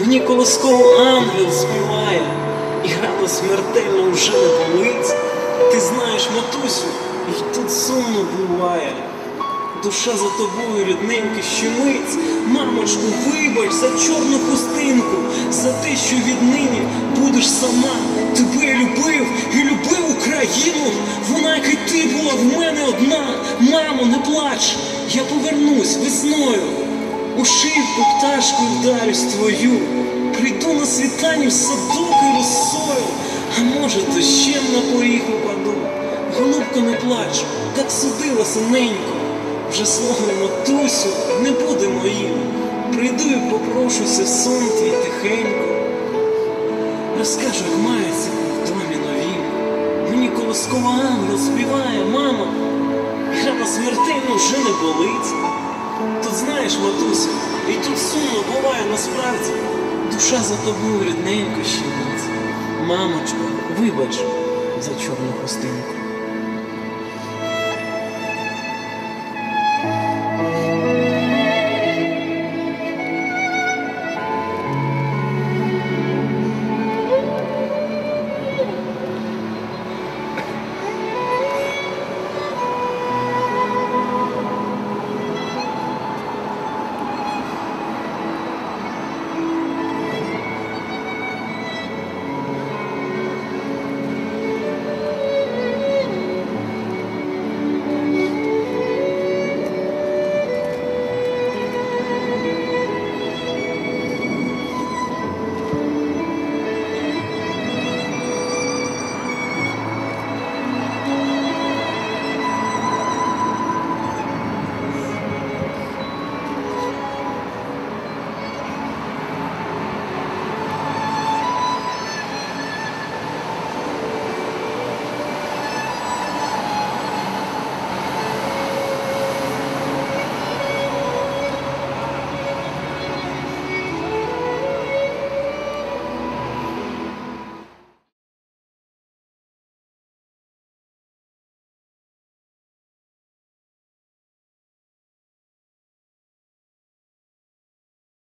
Мені колосково ангел співає, і рано смертельно вже не болить. Ти знаєш, матусю, і тут сумно буває. Душа за тобою, рідненька, щемить. Мамочку, вибач за чорну хустинку, за те, що віднині будеш сама. Тебе любив і любив Україну. Вона, як і ти була в мене одна. Мамо, не плач, я повернусь весною. У шибку пташкою вдарюсь твою. Прийду на світанні в садок і росою. А може, дощем на поріг упаду. Голубко, не плач, так судилося ненько. Вже слово матусю не буде моїм. Прийду і попрошуся сон твій тихенько. Розкажу, як мається в домі новім. Мені колоскова ангел співає, мама, і рана смертельно вже не болить. Тут знаєш, матуся, і тут сумно буває насправді. Душа за тобою рідненько щемить. Мамочко, вибач за чорну хустинку.